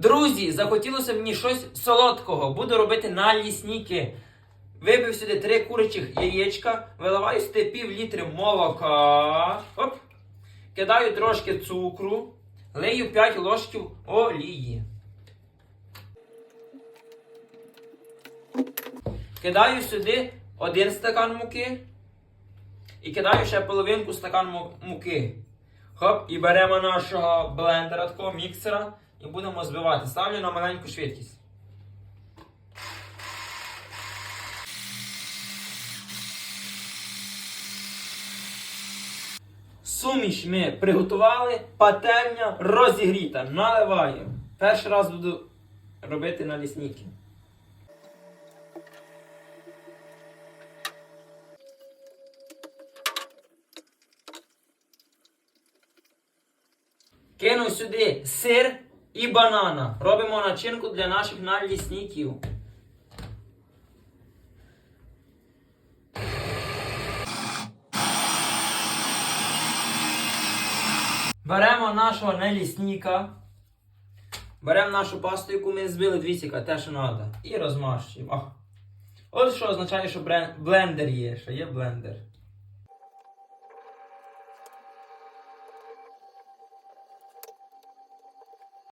Друзі, захотілося мені щось солодкого. Буду робити налісники. Вибив сюди три курячих яєчка, виливаю сюди пів літри молока. Оп. Кидаю трошки цукру, лию 5 ложків олії. Кидаю сюди один стакан муки і кидаю ще половинку стакан муки. Хоп, і беремо нашого блендера, такого міксера, і будемо збивати. Ставлю на маленьку швидкість. Суміш ми приготували, пательня розігріта. Наливаємо. Перший раз буду робити налісники. Кину сюди сир і банана. Робимо начинку для наших налісників. Беремо нашого налісника. Беремо нашу пасту, яку ми збили, двісіка, те, що треба. І розмащуємо. О. От що означає, що блендер є, що є блендер.